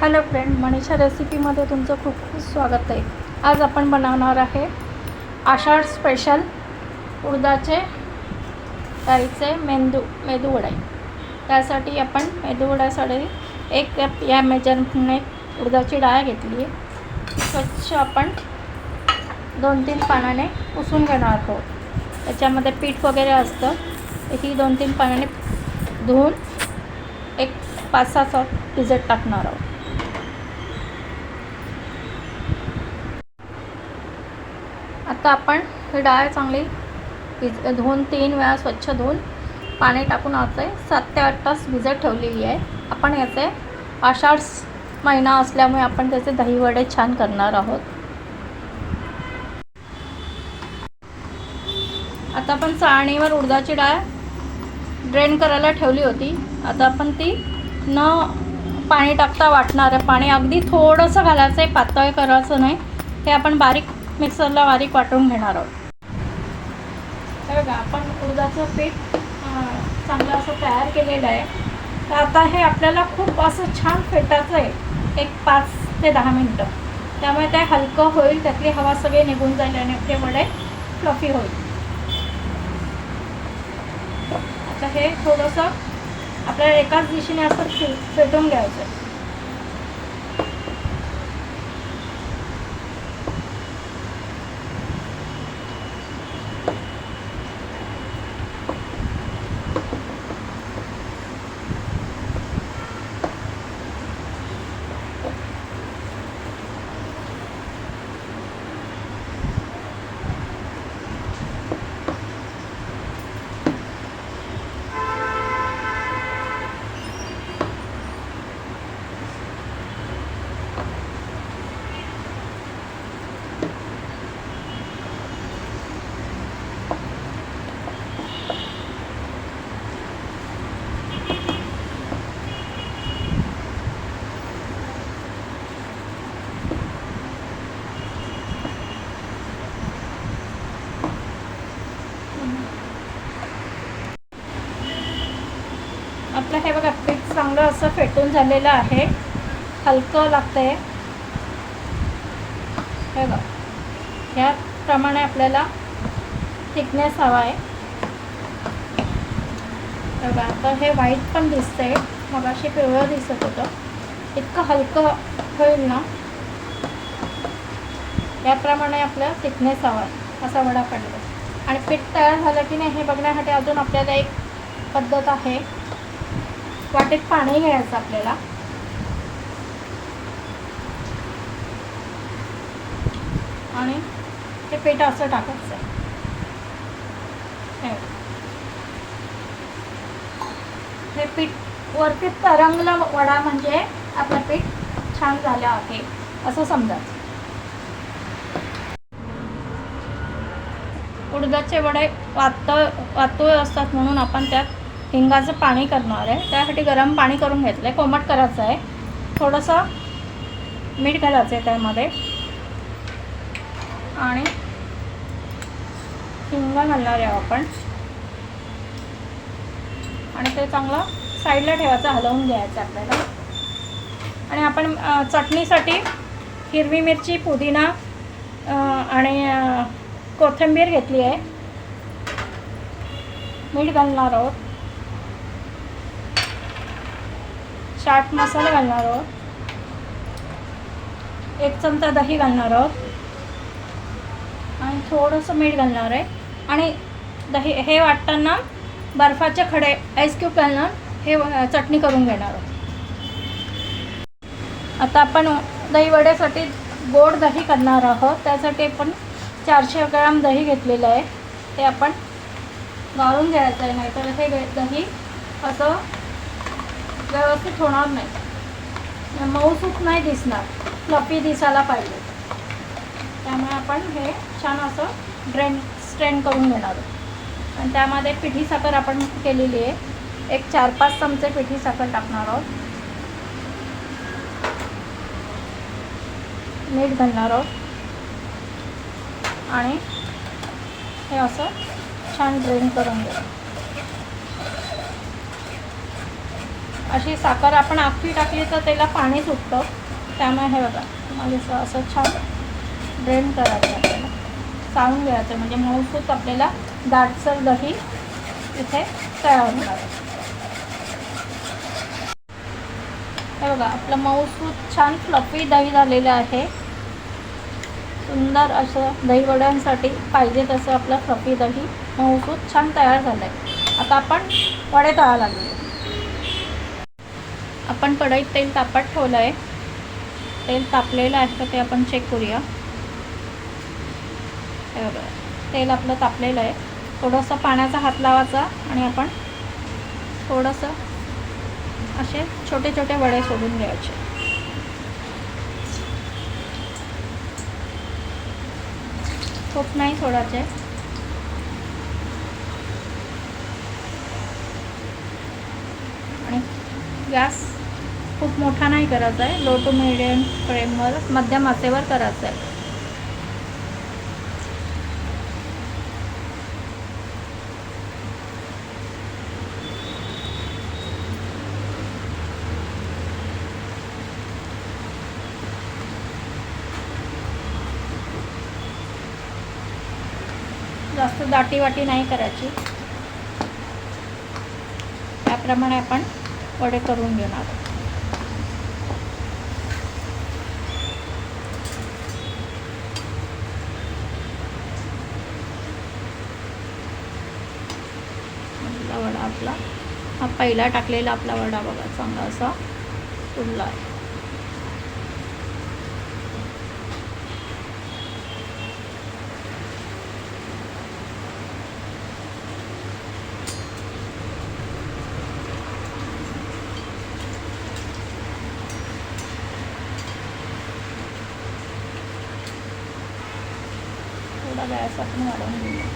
Hello friend Manisha रेसिपीमध्ये तुमचं खूप खूप स्वागत आहे. आज आपण बनवणार आहे आषाढ स्पेशल उडदाचे डाळीचे मेंदू मेदू त्यासाठी आपण मेदूवड्यासाठी एक कप या मेजरने उडदाची डाळ घेतली आहे. स्वच्छ आपण दोन तीन पाण्याने पुसून घेणार आहोत. त्याच्यामध्ये पीठ वगैरे असतं. ही दोन तीन पाण्याने धुवून एक पाच सहा सॉट भिजत टाकणार आहोत. फक्त आपण ही डाळ चांगली भिज धुवून तीन वेळा स्वच्छ धुवून पाणी टाकून आहे सात ते आठ तास भिजत ठेवलेली आहे. आपण याचे आषाढ महिना असल्यामुळे आपण त्याचे दहीवडे छान करणार आहोत. आता आपण चाळणीवर उडदाची डाळ ड्रेन करायला ठेवली होती. आता आपण ती न पाणी टाकता वाटणार आहे पाणी अगदी थोडंसं घालायचं आहे पातळ करायचं नाही. हे आपण बारीक मिक्सरला बारीक वाटून घेणार आहोत. हे बघा आपण उडदाचं पीठ चांगलं असं तयार केलेलं आहे. तर आता हे आपल्याला खूप असं छान फेटायचं आहे एक पाच ते दहा मिनटं. त्यामुळे ते हलकं होईल त्यातली हवा सगळी निघून जाईल आणि आपले वडे फ्लफी होईल. आता हे थोडंसं आपल्याला एकाच दिशेने असं फेटून घ्यायचं आहे आपलं हे बघा पीठ चांगलं असं फेटून झालेलं आहे. हलकं लागतं आहे हे बघ. ह्याप्रमाणे आपल्याला थिकनेस हवा आहे हे बघा आता हे व्हाईट पण दिसतंय. मग अशी पिवळं दिसत होतं. इतकं हलकं होईल ना? याप्रमाणे आपलं थिकनेस हवा आहे असा वडा पडला. आणि पीठ तयार झालं की नाही हे बघण्यासाठी अजून आपल्याला एक पद्धत आहे. वाटेत पाणी घ्यायचं आपल्याला. आणि ते पीठ असं टाकायचं हे. पीठ वरती तरंगला वडा म्हणजे आपलं पीठ छान झालं आहे असं समजायचं उडदाचे वडे वातळ वातोळ असतात म्हणून आपण त्यात हिंगाचं पाणी करणार आहे. त्यासाठी गरम पाणी करून घेतलं आहे कोमट करायचं आहे. थोडंसं मीठ घालायचं आहे त्यामध्ये. आणि हिंगा घालणार आहे आपण. आणि ते चांगलं साईडला ठेवायचं हलवून घ्यायचं आपल्याला. आणि आपण चटणीसाठी हिरवी मिरची पुदिना आणि कोथिंबीर घेतली आहे. मीठ घालणार आहोत. चाट मसाला घालणार आहोत. एक चमचा दही घालणार आहोत. आणि थोडंसं मीठ घालणार आहे. आणि दही हे वाटताना बर्फाचे खडे आईस क्यूब घालणार हे चटणी करून घेणार आहोत. आता आपण दहीवड्यासाठी गोड दही करणार आहोत. त्यासाठी आपण चारशे ग्रॅम दही घेतलेलं आहे. ते आपण गाळून घ्यायचं आहे नाहीतर हे दही असं व्यवस्थित होणार नाही. मऊसूक नाही दिसणार. फ्लपी दिसायला पाहिजे. त्यामुळे आपण हे छान असं ड्रेन स्ट्रेन करून घेणार आहोत. आणि त्यामध्ये पिठी साखर आपण केलेली आहे. एक चार पाच चमचे पिठी साखर टाकणार आहोत. मीठ घालणार आहोत. आणि हे असं छान ड्रेन करून घेऊ अशी साखर आपण आखी टाकली तर त्याला पाणी सुटतं. त्यामुळे हे बघा तुम्हाला असं छान ड्रेन करायचं आपल्याला. चाळून घ्यायचं. म्हणजे मऊसूत आपल्याला दाटसर दही इथे तयार होणार हे बघा आपलं मऊसूत छान फ्लफी दही झालेलं आहे. सुंदर असं दहीवड्यांसाठी पाहिजे तसं आपलं फ्लफी दही मऊसूत छान तयार झालं आहे आता आपण वडे तळा लागले. आपण कढईत तेल तापत ठेवलं आहे तेल तापलेलं आहे का ते आपण चेक करूया. तेल आपलं तापलेलं आहे. थोडंसं पाण्याचा हात लावायचा आणि आपण थोडंसं असे छोटे छोटे वडे सोडून घ्यायचे खूप नाही सोडायचे. आणि गॅस खूप मोठा नाही करायचा आहे. लो टू मिडियम फ्लेमवर मध्यम आसेवर करायचं आहे. जास्त दाटी वाटी नाही करायची. त्याप्रमाणे आपण वडे करून घेणार पहिला वडा आपला हा पहिला टाकलेला आपला वडा बघा चांगला असा फुलला आहे. थोडा गॅस आपण वाढवून घेऊया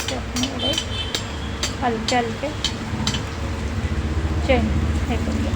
ते आपण एवढे हलके हलके. चेन हे करूया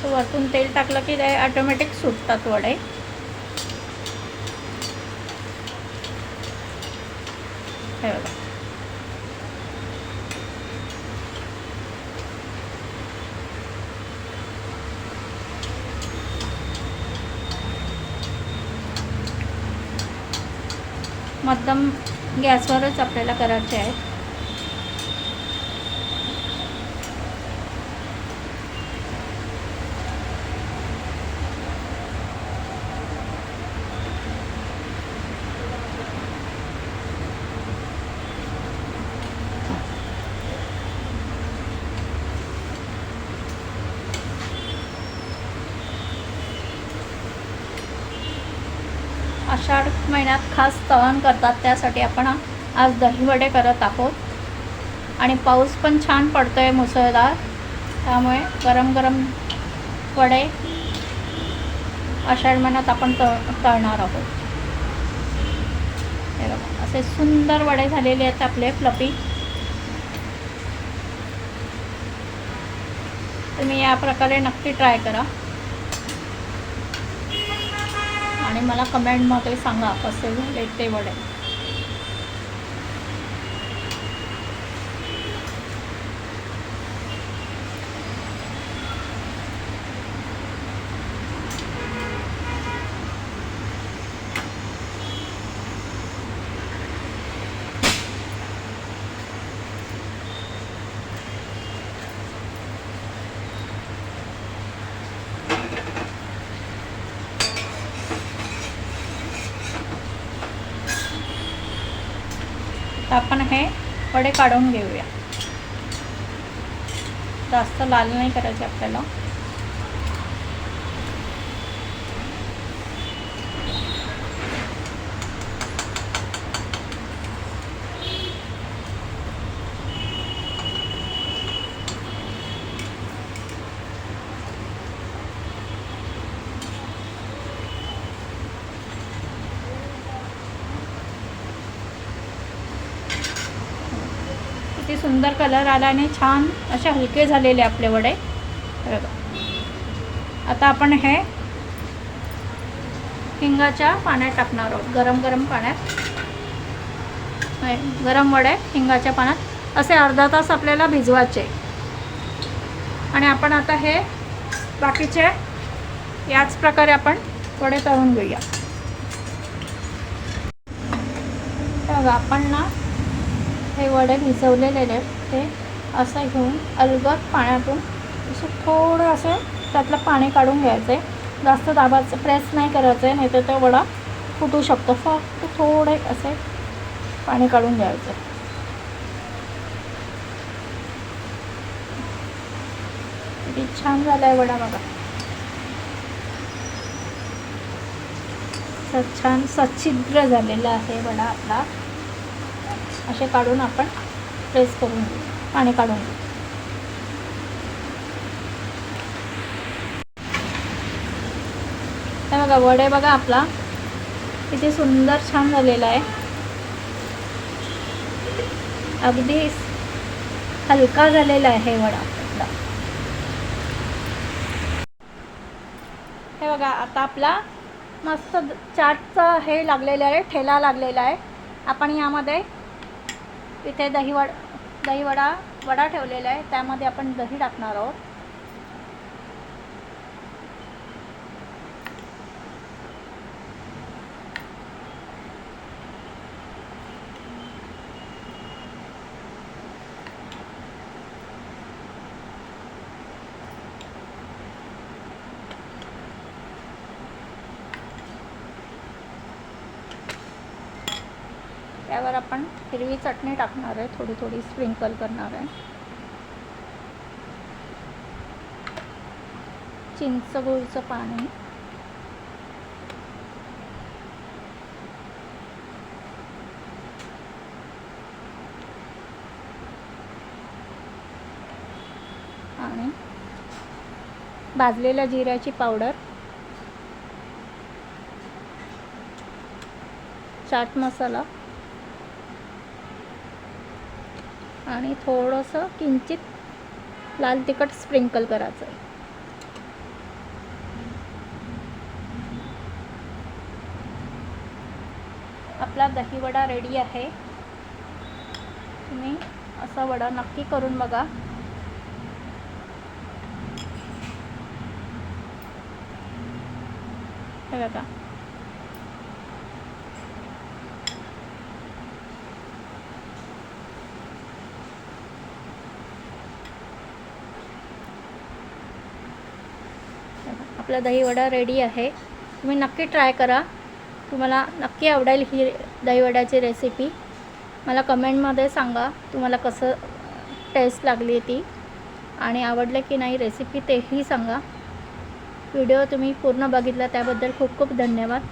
सो वरतून तेल टाकलं की ते ऑटोमॅटिक सुटतात वडे. हे बघा मध्यम गॅसवरच आपल्याला करायचे आहेत. आषाढ महिन्यात खास तळण करतात त्यासाठी आपण आज दहीवडे करत आहोत. आणि पाऊस पण छान पडतो आहे मुसळधार. त्यामुळे गरम गरम वडे आषाढ महिन्यात आपण तळ तळणार आहोत. असे सुंदर वडे झालेले आहेत आपले फ्लपी तुम्ही या प्रकारे नक्की ट्राय करा. आणि मला कमेंटमध्ये सांगा कसे झाले ते वडे. आपण हे वडे काढून घेऊया. जास्त लाल नाही करायचे आपल्याला. सुंदर कलर आला आणि छान असे हलके झालेले आपले वडे. बघा. आता आपण हे हिंगाच्या पाण्यात टाकणार आहोत. गरम गरम पाण्यात. हे गरम वडे हिंगाच्या पाण्यात. असे अर्धा तास आपल्याला भिजवायचे. आणि आपण आता हे बाकीचे याच प्रकारे आपण वडे तळून घेऊया. बघा आपण ना हे वडे भिजवलेले आहेत ते असं घेऊन अलगद पाण्यातून असं थोडं असं त्यातलं पाणी काढून घ्यायचं. आहे जास्त दाबाचं प्रेस नाही करायचं आहे नाही तर तो वडा फुटू शकतो. फक्त थोडे असे पाणी काढून घ्यायचं. किती छान झाला आहे वडा बघा. छान सच्छिद्र झालेला आहे वडा आपला. असे काढून आपण प्रेस करून घेऊ. पाणी काढून घेऊ. हे बघा वडे बघा आपला. किती सुंदर छान झालेला आहे. अगदी हलका झालेला आहे वडा आपला. हे बघा आता आपला मस्त चाटचा हे लागलेलं आहे ठेला लागलेला आहे. आपण यामध्ये इथे दही दहीवडा वडा ठेवलेला आहे. त्यामध्ये आपण दही टाकणार आहोत. त्यावर आपण हिरवी चटणी टाकणार आहे थोडी थोडी स्प्रिंकल करणार आहे. चिंच गुळचं पाणी. आणि भाजलेल्या जिऱ्याची पावडर. चाट मसाला. आणि थोडंसं किंचित लाल तिखट स्प्रिंकल करायचं. आहे आपला दहीवडा रेडी आहे. तुम्ही असा वडा नक्की करून बघा. हे बघा. आपला दहीवडा रेडी आहे. तुम्ही नक्की ट्राय करा. तुम्हाला नक्की आवडेल ही दहीवड्याची रेसिपी मला कमेंटमध्ये सांगा तुम्हाला कसं टेस्ट लागली ती. आणि आवडलं की नाही रेसिपी तेही सांगा. व्हिडिओ तुम्ही पूर्ण बघितला त्याबद्दल खूप खूप धन्यवाद.